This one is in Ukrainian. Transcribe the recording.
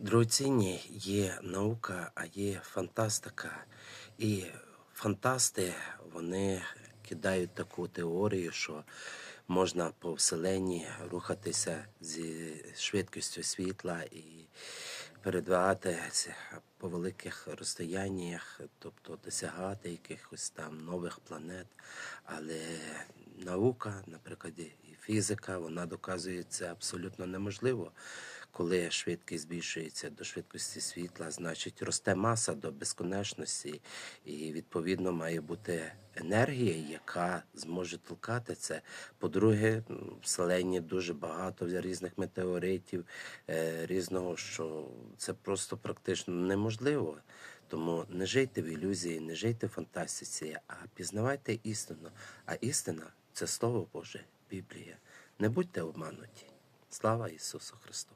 Дорогоцінні є наука, а є фантастика. І фантасти вони кидають таку теорію, що можна по вселенні рухатися зі швидкістю світла і передвигатися по великих розстояннях, тобто досягати якихось там нових планет. Але наука, наприклад, і фізика, вона доказує це абсолютно неможливо. Коли швидкість збільшується до швидкості світла, значить росте маса до безконечності, і відповідно має бути енергія, яка зможе толкати це. По-друге, в дуже багато різних метеоритів, е, різного, що це просто практично неможливо. Тому не жийте в ілюзії, не жийте в фантастиці, а пізнавайте істину. А істина це Слово Боже, Біблія. Не будьте обмануті. Слава Ісусу Христу!